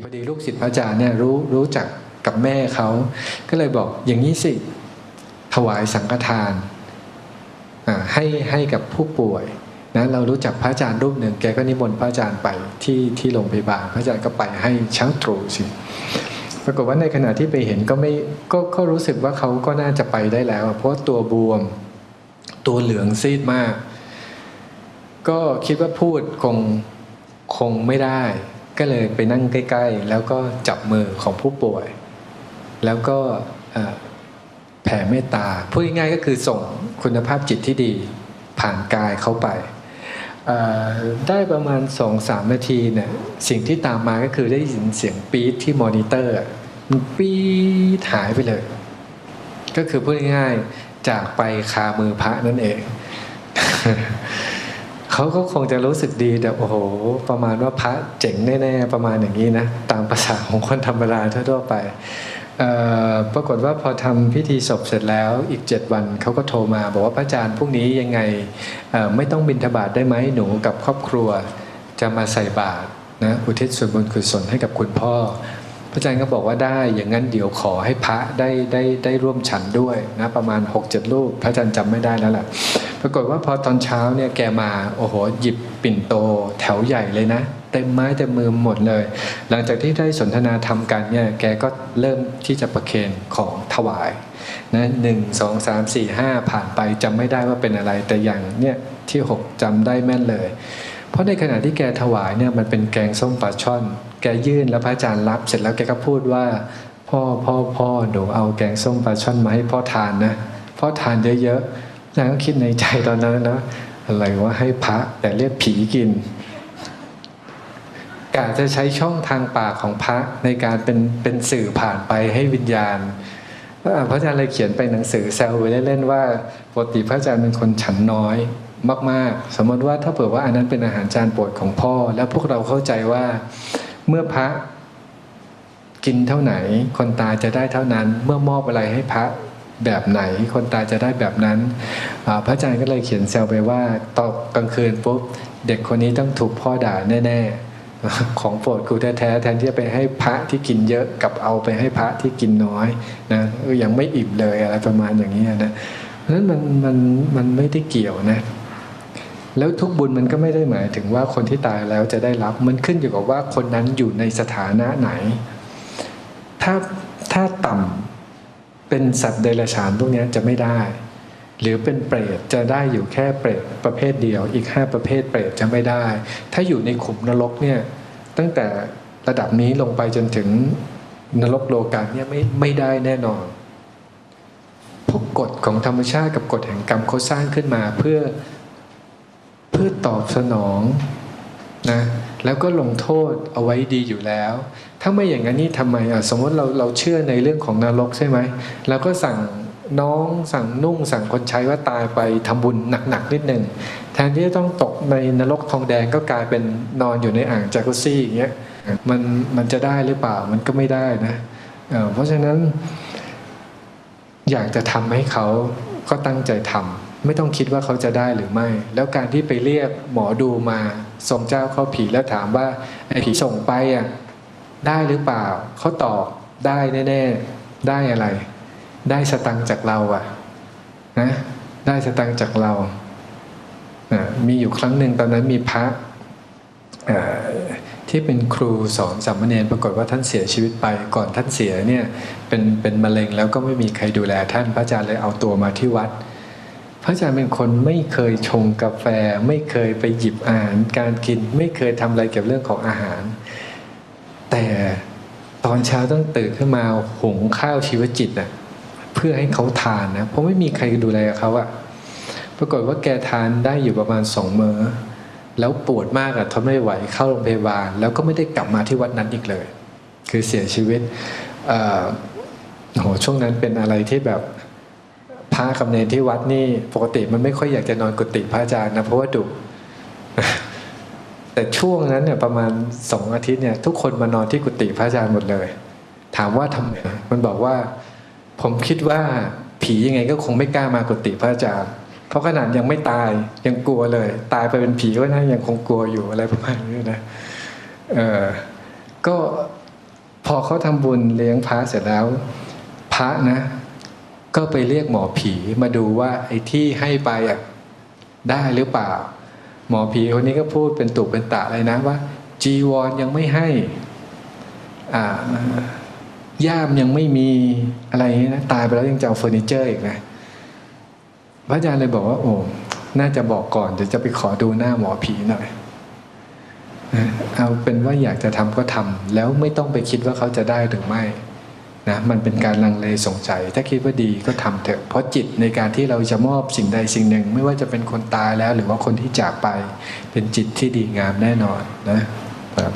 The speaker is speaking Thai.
พอดีลูกศิษย์พระอาจารย์เนี่ยรู้รู้จักกับแม่เขาก็เลยบอกอย่างนี้สิถวายสังฆทานให้ให้กับผู้ป่วยนะเรารู้จักพระอาจารย์รูปหนึ่งแกก็นิมนต์พระอาจารย์ไปที่ที่โรงพยาบาลพระอาจารย์ก็ไปให้เช้าตรู่สิปรากฏว่าในขณะที่ไปเห็นก็ไม่ก็ก็รู้สึกว่าเขาก็น่าจะไปได้แล้ว เพราะตัวบวมตัวเหลืองซีดมาก ก็คิดว่าพูดคงคงไม่ได้ ก็เลยไปนั่งใกล้ ๆ แล้วก็จับมือของผู้ป่วย แล้วก็แผ่เมตตาพูดง่ายๆก็คือส่งคุณภาพจิตที่ดีผ่านกายเข้าไป ได้ประมาณสองสามนาทีเนี่ยสิ่งที่ตามมาก็คือได้ยินเสียงปี๊ดที่มอนิเตอร์มันปี๊ดหายไปเลย ก็คือพูดง่ายๆจากไปคามือพระนั่นเอง เขาก็คงจะรู้สึกดีแต่โอ้โห ประมาณว่าพระเจ๋งแน่ๆประมาณอย่างนี้นะตามภาษาของคนธรรมดาทั่วๆไปปรากฏว่าพอทำพิธีศพเสร็จแล้วอีกเจ็ดวันเขาก็โทรมาบอกว่าพระอาจารย์พรุ่งนี้ยังไงไม่ต้องบินทบาทได้ไหมหนูกับครอบครัวจะมาใส่บาตรนะอุทิศส่วนบุญกุศลให้กับคุณพ่อ พระอาจารย์ก็บอกว่าได้อย่างนั้นเดี๋ยวขอให้พระได้ได้ได้ร่วมฉันด้วยนะประมาณ6กเจ็ดรูปพระอาจารย์จำไม่ได้แล้วแหละ ปรากฏว่าพอตอนเช้าเนี่ยแกมาโอ้โหหยิบปิ่นโตแถวใหญ่เลยนะเต็มไม้เต็มมือหมดเลย หลังจากที่ได้สนทนาธรรมกันเนี่ยแกก็เริ่มที่จะประเคนของถวายนะหนึ่งสองสามสี่ห้าผ่านไปจำไม่ได้ว่าเป็นอะไรแต่อย่างเนี่ยที่หกจำได้แม่นเลย เพราะในขณะที่แกถวายเนี่ยมันเป็นแกงส้มปลาช่อน แกยื่นแล้วพระอาจารย์รับ เสร็จแล้วแกก็พูดว่าพ่อพ่อพ่อหนูเอาแกงส้มปลาช่อนมาให้พ่อทานนะพ่อทานเยอะๆ อาจารย์ก็คิดในใจตอนนั้นนะอะไรว่าให้พระแต่เรียกผีกินกาจะใช้ช่องทางปากของพระในการเป็นเป็นสื่อผ่านไปให้วิญญาณพระอาจารย์เลยเขียนไปหนังสือแซวไว้เล่นๆว่าปกติพระอาจารย์เป็นคนฉันน้อยมาก ๆ สมมติว่าถ้าเผื่อว่าอันนั้นเป็นอาหารจานโปรดของพ่อ แล้วพวกเราเข้าใจว่าเมื่อพระกินเท่าไหน คนตายจะได้เท่านั้น เมื่อมอบอะไรให้พระ แบบไหน คนตายจะได้แบบนั้น พระอาจารย์ก็เลยเขียนแซวไปว่าตอนกลางคืนปุ๊บเด็กคนนี้ต้องถูกพ่อด่าแน่ ๆ ของโปรดกูแท้ๆแทนที่จะไปให้พระที่กินเยอะกับเอาไปให้พระที่กินน้อยนะยังไม่อิ่มเลยอะไรประมาณอย่างนี้นะเพราะฉะนั้นมันมันมันไม่ได้เกี่ยวนะแล้วทุกบุญมันก็ไม่ได้หมายถึงว่าคนที่ตายแล้วจะได้รับ มันขึ้นอยู่กับว่าคนนั้นอยู่ในสถานะไหน ถ้าถ้าต่ำ เป็นสัตว์เดรัจฉานพวกนี้จะไม่ได้ หรือเป็นเปรตจะได้อยู่แค่เปรตประเภทเดียว อีกห้าประเภทเปรตจะไม่ได้ ถ้าอยู่ในขุมนรกเนี่ยตั้งแต่ระดับนี้ลงไปจนถึงนรกโลกาเนี่ยไม่ไม่ได้แน่นอนพวกกฎของธรรมชาติกับกฎแห่งกรรมเขาสร้างขึ้นมาเพื่อเพื่อตอบสนองนะ แล้วก็ลงโทษเอาไว้ดีอยู่แล้ว ถ้าไม่อย่างนั้นนี่ทำไมอะสมมติเราเราเชื่อในเรื่องของนรกใช่ไหมเราก็สั่งน้องสั่งนุ่งสั่งคนใช้ว่าตายไปทำบุญหนักๆนิดหนึ่งแทนที่จะต้องตกในนรกทองแดงก็กลายเป็นนอนอยู่ในอ่างจากุซี่อย่างเงี้ยมันมันจะได้หรือเปล่ามันก็ไม่ได้นะเเพราะฉะนั้น อยากจะทำให้เขาก็ตั้งใจทำไม่ต้องคิดว่าเขาจะได้หรือไม่ แล้วการที่ไปเรียกหมอดูมา ส่งเจ้าเข้าผีแล้วถามว่าไอ้ผีส่งไปอะได้หรือเปล่าเขาตอบได้แน่ๆได้อะไร ได้สตังจากเราอะนะได้สตังจากเราอะมีอยู่ครั้งหนึ่งตอนนั้นมีพระอ่าที่เป็นครูสอนสามเณรปรากฏว่าท่านเสียชีวิตไปก่อนท่านเสียเนี่ยเป็นเป็นมะเร็งแล้วก็ไม่มีใครดูแลท่านพระอาจารย์เลยเอาตัวมาที่วัด พระอาจารย์เป็นคนไม่เคยชงกาแฟ ไม่เคยไปหยิบอาหารการกิน ไม่เคยทำอะไรเกี่ยวกับเรื่องของอาหาร แต่ตอนเช้าต้องตื่นขึ้นมาหุงข้าวชีวจิตน่ะเพื่อให้เขาทานนะเพราะไม่มีใครดูแลเขาอะปรากฏว่าแกทานได้อยู่ประมาณสองมื้อแล้วปวดมากอะทนไม่ไหวเข้าโรงพยาบาล แล้วก็ไม่ได้กลับมาที่วัดนั้นอีกเลย คือเสียชีวิตอ่อโอ้โหช่วงนั้นเป็นอะไรที่แบบ พระกับเนรที่วัดนี่ปกติมันไม่ค่อยอยากจะนอนกุฏิพระอาจารย์นะเพราะว่าดุแต่ช่วงนั้นเนี่ยประมาณสองอาทิตย์เนี่ย ทุกคนมานอนที่กุฏิพระอาจารย์หมดเลย ถามว่าทำไมมันบอกว่า ผมคิดว่าผียังไงก็คงไม่กล้ามากุฏิพระอาจารย์ เพราะขนาดยังไม่ตายยังกลัวเลย ตายไปเป็นผีก็น่ายังคงกลัวอยู่อะไรประมาณนี้นะเออก็พอเขาทำบุญเลี้ยงพระเสร็จแล้ว พระนะ ก็ไปเรียกหมอผีมาดูว่าไอ้ที่ให้ไปอะได้หรือเปล่า หมอผีคนนี้ก็พูดเป็นตุเป็นตะเลยนะว่า จีวรยังไม่ให้อ่าย่ามยังไม่มีอะไรนี้นะตายไปแล้วยังจะเอาเฟอร์นิเจอร์อีกนะพระอาจารย์เลยบอกว่า โอ้น่าจะบอกก่อนเดี๋ยวจะไปขอดูหน้าหมอผีหน่อยเอาเป็นว่าอยากจะทำก็ทำแล้วไม่ต้องไปคิดว่าเขาจะได้หรือไม่ นะมันเป็นการลังเลสงสัย ถ้าคิดว่าดีก็ทำเถอะเพราะจิตในการที่เราจะมอบสิ่งใดสิ่งหนึ่ง ไม่ว่าจะเป็นคนตายแล้ว หรือว่าคนที่จากไปเป็นจิตที่ดีงามแน่นอนนะครับ